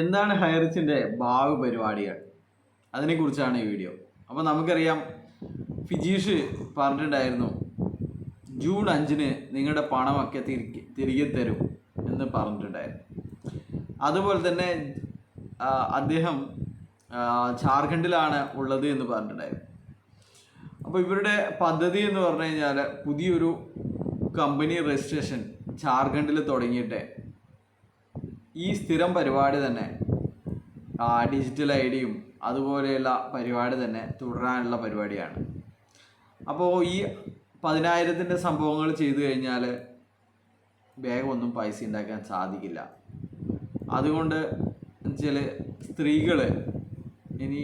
എന്താണ് ഹൈറിച്ചിന്റെ ഭാവി പരിപാടികൾ? അതിനെക്കുറിച്ചാണ് ഈ വീഡിയോ. അപ്പോൾ നമുക്കറിയാം ഫിജീഷ് പറഞ്ഞിട്ടുണ്ടായിരുന്നു ജൂൺ അഞ്ചിന് നിങ്ങളുടെ പണമൊക്കെ തിരികെ തരും എന്ന് പറഞ്ഞിട്ടുണ്ടായിരുന്നു. അതുപോലെ തന്നെ അദ്ദേഹം ജാർഖണ്ഡിലാണ് ഉള്ളത് എന്ന് പറഞ്ഞിട്ടുണ്ടായിരുന്നു. അപ്പോൾ ഇവരുടെ പദ്ധതി എന്ന് പറഞ്ഞു കഴിഞ്ഞാൽ പുതിയൊരു കമ്പനി രജിസ്ട്രേഷൻ ജാർഖണ്ഡിൽ തുടങ്ങിയിട്ട്. ഈ സ്ഥിരം പരിപാടി തന്നെ ഡിജിറ്റൽ ഐ ഡിയും അതുപോലെയുള്ള പരിപാടി തന്നെ തുടരാനുള്ള പരിപാടിയാണ്. അപ്പോൾ ഈ പതിനായിരത്തിന്റെ സംഭവങ്ങൾ ചെയ്തു കഴിഞ്ഞാൽ വേഗം ഒന്നും പൈസ ഉണ്ടാക്കാൻ സാധിക്കില്ല. അതുകൊണ്ട് ചില സ്ത്രീകൾ ഇനി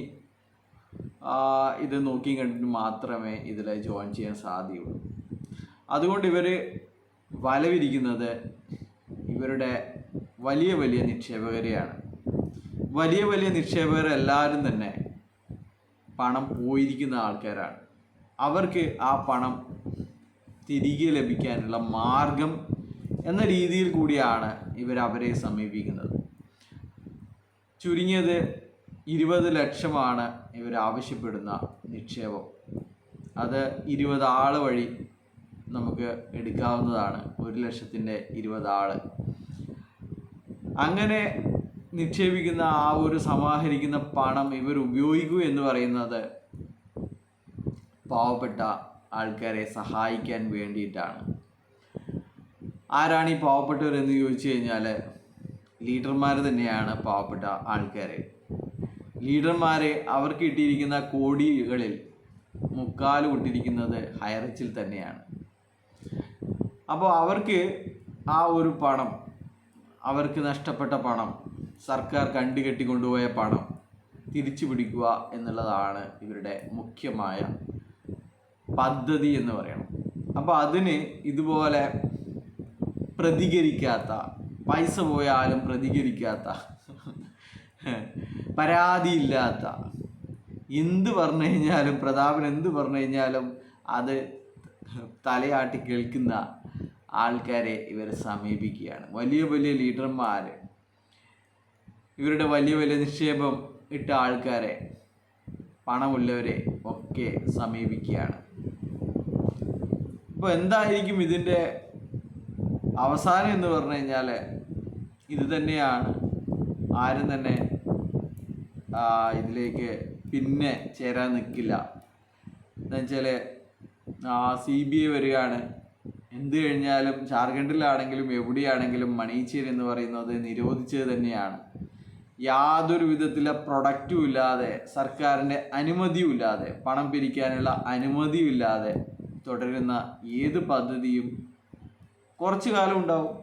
ഇത് നോക്കി കണ്ടിട്ട് മാത്രമേ ഇതിൽ ജോയിൻ ചെയ്യാൻ സാധ്യതയുള്ളൂ. അതുകൊണ്ട് ഇവർ വലവിരിക്കുന്നത് ഇവരുടെ വലിയ വലിയ നിക്ഷേപകരെയാണ്. വലിയ വലിയ നിക്ഷേപകർ എല്ലാവരും തന്നെ പണം പോയിരിക്കുന്ന ആൾക്കാരാണ്. അവർക്ക് ആ പണം തിരികെ ലഭിക്കാനുള്ള മാർഗം എന്ന രീതിയിൽ കൂടിയാണ് ഇവർ അവരെ സമീപിക്കുന്നത്. ചുരുങ്ങിയത് ഇരുപത് ലക്ഷമാണ് ഇവർ ആവശ്യപ്പെടുന്ന നിക്ഷേപം. അത് ഇരുപത് ആൾ വഴി നമുക്ക് എടുക്കാവുന്നതാണ്. ഒരു ലക്ഷത്തിന്റെ ഇരുപത് ആൾ അങ്ങനെ നിക്ഷേപിക്കുന്ന ആ ഒരു സമാഹരിക്കുന്ന പണം ഇവർ ഉപയോഗിക്കൂ എന്ന് പറയുന്നത് പാവപ്പെട്ട ആൾക്കാരെ സഹായിക്കാൻ വേണ്ടിയിട്ടാണ്. ആരാണ് ഈ പാവപ്പെട്ടവരെന്ന് ചോദിച്ചു കഴിഞ്ഞാൽ ലീഡർമാർ തന്നെയാണ് പാവപ്പെട്ട ആൾക്കാരെ. ലീഡർമാരെ അവർക്ക് കിട്ടിയിരിക്കുന്ന കോടികളിൽ മുക്കാൽ കൊണ്ടിരിക്കുന്നത് ഹൈറിച്ചിൽ തന്നെയാണ്. അപ്പോൾ അവർക്ക് ആ ഒരു പണം അവർക്ക് നഷ്ടപ്പെട്ട പണം സർക്കാർ കണ്ടുകെട്ടി കൊണ്ടുപോയ പണം തിരിച്ചു പിടിക്കുക എന്നുള്ളതാണ് ഇവരുടെ മുഖ്യമായ പദ്ധതി എന്ന് പറയണം. അപ്പോൾ അതിന് ഇതുപോലെ പ്രതികരിക്കാത്ത പൈസ പോയാലും പ്രതികരിക്കാത്ത പരാതിയില്ലാത്ത എന്ത് പറഞ്ഞു കഴിഞ്ഞാലും പ്രതാപൻ എന്ത് പറഞ്ഞു കഴിഞ്ഞാലും അത് തലയാട്ടി കേൾക്കുന്ന ആൾക്കാരെ ഇവർ സമീപിക്കുകയാണ്. വലിയ വലിയ ലീഡർമാർ ഇവരുടെ വലിയ വലിയ നിക്ഷേപം ഇട്ട ആൾക്കാരെ പണമുള്ളവരെ ഒക്കെ സമീപിക്കുകയാണ്. ഇപ്പോൾ എന്തായിരിക്കും ഇതിന്റെ അവസാനം എന്ന് പറഞ്ഞു കഴിഞ്ഞാൽ ഇത് തന്നെയാണ്. ആരും തന്നെ ഇതിലേക്ക് പിന്നെ ചേരാൻ നിൽക്കില്ല എന്നുവെച്ചാൽ സി ബി ഐ വരികയാണ്. എന്ത് കഴിഞ്ഞാലും ജാർഖണ്ഡിലാണെങ്കിലും എവിടെയാണെങ്കിലും മണീച്ചേർ എന്ന് പറയുന്നത് നിരോധിച്ചത് തന്നെയാണ്. യാതൊരു വിധത്തിലെ പ്രൊഡക്റ്റും ഇല്ലാതെ സർക്കാരിന്റെ അനുമതിയും ഇല്ലാതെ പണം പിരിക്കാനുള്ള അനുമതിയും ഇല്ലാതെ തുടരുന്ന ഏത് പദ്ധതിയും കുറച്ച് കാലം ഉണ്ടാവും.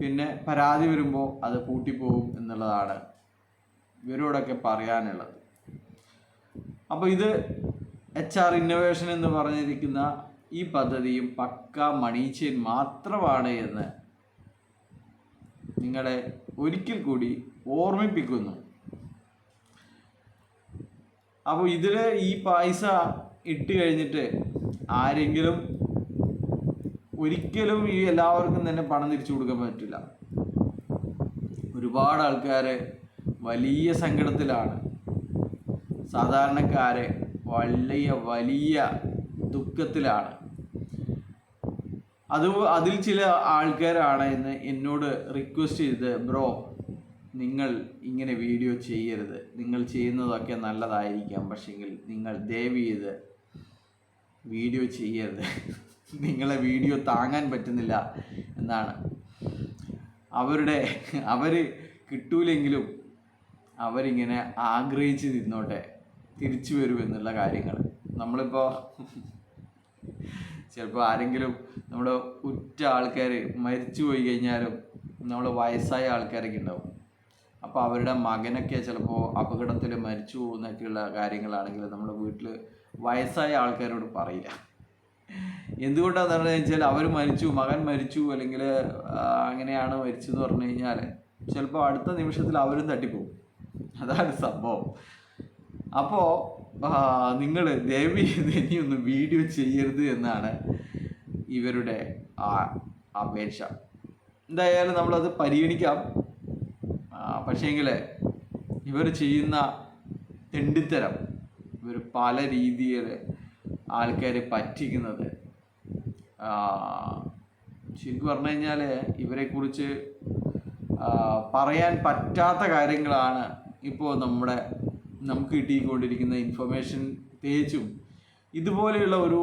പിന്നെ പരാതി വരുമ്പോൾ അത് പൂട്ടിപ്പോകും എന്നുള്ളതാണ് ഇവരോടൊക്കെ പറയാനുള്ളത്. അപ്പോൾ ഇത് എച്ച് ആർ ഇന്നോവേഷൻ എന്ന് പറഞ്ഞിരിക്കുന്ന ഈ പദ്ധതിയും പക്ക മണീച്ചയിൽ മാത്രമാണ് എന്ന് നിങ്ങളെ ഒരിക്കൽ കൂടി ഓർമ്മിപ്പിക്കുന്നു. അപ്പോൾ ഇതിൽ ഈ പൈസ ഇട്ട് കഴിഞ്ഞിട്ട് ആരെങ്കിലും ഒരിക്കലും ഈ എല്ലാവർക്കും തന്നെ പണം തിരിച്ചു കൊടുക്കാൻ പറ്റില്ല. ഒരുപാട് ആൾക്കാർ വലിയ സങ്കടത്തിലാണ്. സാധാരണക്കാരെ വലിയ വലിയ ദുഃഖത്തിലാണ്. അത് അതിൽ ചില ആൾക്കാരാണ് ഇന്ന് എന്നോട് റിക്വസ്റ്റ് ചെയ്ത് ബ്രോ നിങ്ങൾ ഇങ്ങനെ വീഡിയോ ചെയ്യരുത്. നിങ്ങൾ ചെയ്യുന്നതൊക്കെ നല്ലതായിരിക്കാം. പക്ഷെങ്കിൽ നിങ്ങൾ ദയവ് ചെയ്ത് വീഡിയോ ചെയ്യരുത്. നിങ്ങളെ വീഡിയോ താങ്ങാൻ പറ്റുന്നില്ല എന്നാണ്. അവരുടെ അവർ കിട്ടൂലെങ്കിലും അവരിങ്ങനെ ആഗ്രഹിച്ച് നിന്നോട്ടെ. തിരിച്ചു വരുമെന്നുള്ള കാര്യങ്ങൾ. നമ്മളിപ്പോൾ ചിലപ്പോൾ ആരെങ്കിലും നമ്മുടെ ഉറ്റ ആൾക്കാർ മരിച്ചു പോയി കഴിഞ്ഞാലും നമ്മൾ വയസ്സായ ആൾക്കാരൊക്കെ ഉണ്ടാവും. അപ്പോൾ അവരുടെ മകനൊക്കെ ചിലപ്പോൾ അപകടത്തിൽ മരിച്ചു പോകുന്നൊക്കെയുള്ള കാര്യങ്ങളാണെങ്കിൽ നമ്മുടെ വീട്ടിൽ വയസ്സായ ആൾക്കാരോട് പറയില്ല. എന്തുകൊണ്ടാന്ന് പറഞ്ഞു വെച്ചാൽ അവർ മരിച്ചു മകൻ മരിച്ചു അല്ലെങ്കിൽ അങ്ങനെയാണ് മരിച്ചു എന്ന് പറഞ്ഞു കഴിഞ്ഞാൽ ചിലപ്പോൾ അടുത്ത നിമിഷത്തിൽ അവരും തട്ടിപ്പോകും. അതാണ് സംഭവം. അപ്പോൾ നിങ്ങൾ ദയവി ഇനിയൊന്നും വീഡിയോ ചെയ്യരുത് എന്നാണ് ഇവരുടെ ആ അപേക്ഷ. എന്തായാലും നമ്മളത് പരിഗണിക്കാം. പക്ഷേങ്കിൽ ഇവർ ചെയ്യുന്ന തെണ്ടിത്തരം ഇവർ പല രീതിയിൽ ആൾക്കാരെ പറ്റിക്കുന്നത് ശരിക്കും പറഞ്ഞു കഴിഞ്ഞാൽ ഇവരെക്കുറിച്ച് പറയാൻ പറ്റാത്ത കാര്യങ്ങളാണ് ഇപ്പോൾ നമ്മുടെ നമുക്ക് കിട്ടിക്കൊണ്ടിരിക്കുന്ന ഇൻഫർമേഷൻ തേച്ചും. ഇതുപോലെയുള്ള ഒരു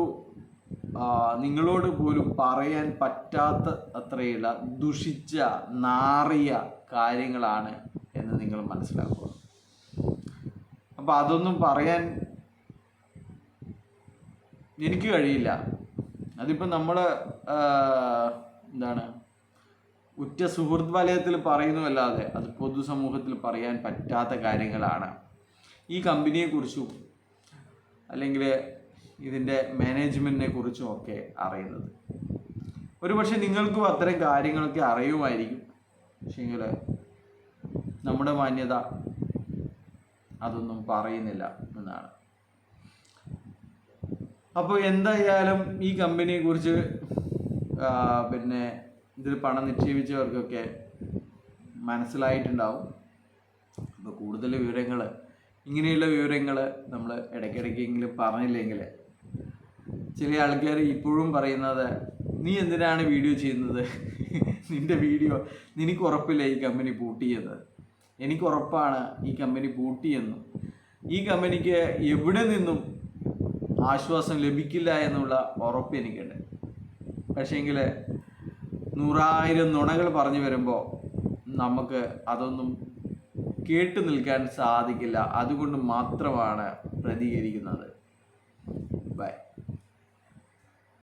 നിങ്ങളോട് പോലും പറയാൻ പറ്റാത്ത അത്രയുള്ള ദുഷിച്ച നാറിയ കാര്യങ്ങളാണ് എന്ന് നിങ്ങൾ മനസ്സിലാക്കുക. അപ്പം അതൊന്നും പറയാൻ എനിക്ക് കഴിയില്ല. അതിപ്പോൾ നമ്മൾ എന്താണ്? ഉറ്റ സുഹൃത്ത് വലയത്തിൽ പറയുന്നതല്ലാതെ അത് പൊതുസമൂഹത്തിൽ പറയാൻ പറ്റാത്ത കാര്യങ്ങളാണ്. ഈ കമ്പനിയെക്കുറിച്ചും അല്ലെങ്കിൽ ഇതിന്റെ മാനേജ്മെന്റിനെ കുറിച്ചും ഒക്കെ അറിയുന്നത്. ഒരുപക്ഷെ നിങ്ങൾക്കും അത്തരം കാര്യങ്ങളൊക്കെ അറിയുമായിരിക്കും. പക്ഷേങ്കിൽ നമ്മുടെ മാന്യത അതൊന്നും പറയുന്നില്ല എന്നാണ്. അപ്പോൾ എന്തായാലും ഈ കമ്പനിയെ കുറിച്ച് പിന്നെ ഇതിൽ പണം നിക്ഷേപിച്ചവർക്കൊക്കെ മനസ്സിലായിട്ടുണ്ടാവും. അപ്പോൾ കൂടുതൽ വിവരങ്ങൾ ഇങ്ങനെയുള്ള വിവരങ്ങൾ നമ്മൾ ഇടയ്ക്കിടയ്ക്കെങ്കിലും പറഞ്ഞില്ലെങ്കിൽ ചില ആൾക്കാർ ഇപ്പോഴും പറയുന്നത് നീ എന്തിനാണ് വീഡിയോ ചെയ്യുന്നത്? നിന്റെ വീഡിയോ നിനക്ക് ഉറപ്പില്ല ഈ കമ്പനി പൂട്ടിയത്. എനിക്ക് ഉറപ്പാണ് ഈ കമ്പനി പൂട്ടിയെന്നും. ഈ കമ്പനിക്ക് എവിടെ നിന്നും ആശ്വാസം ലഭിക്കില്ല എന്നുള്ള ഉറപ്പ് എനിക്കുണ്ട്. പക്ഷേങ്കിൽ നൂറായിരം നുണകൾ പറഞ്ഞു വരുമ്പോൾ നമുക്ക് അതൊന്നും കേട്ടു നിൽക്കാൻ സാധിക്കില്ല. അതുകൊണ്ട് മാത്രമാണ് പ്രതികരിക്കുന്നത്.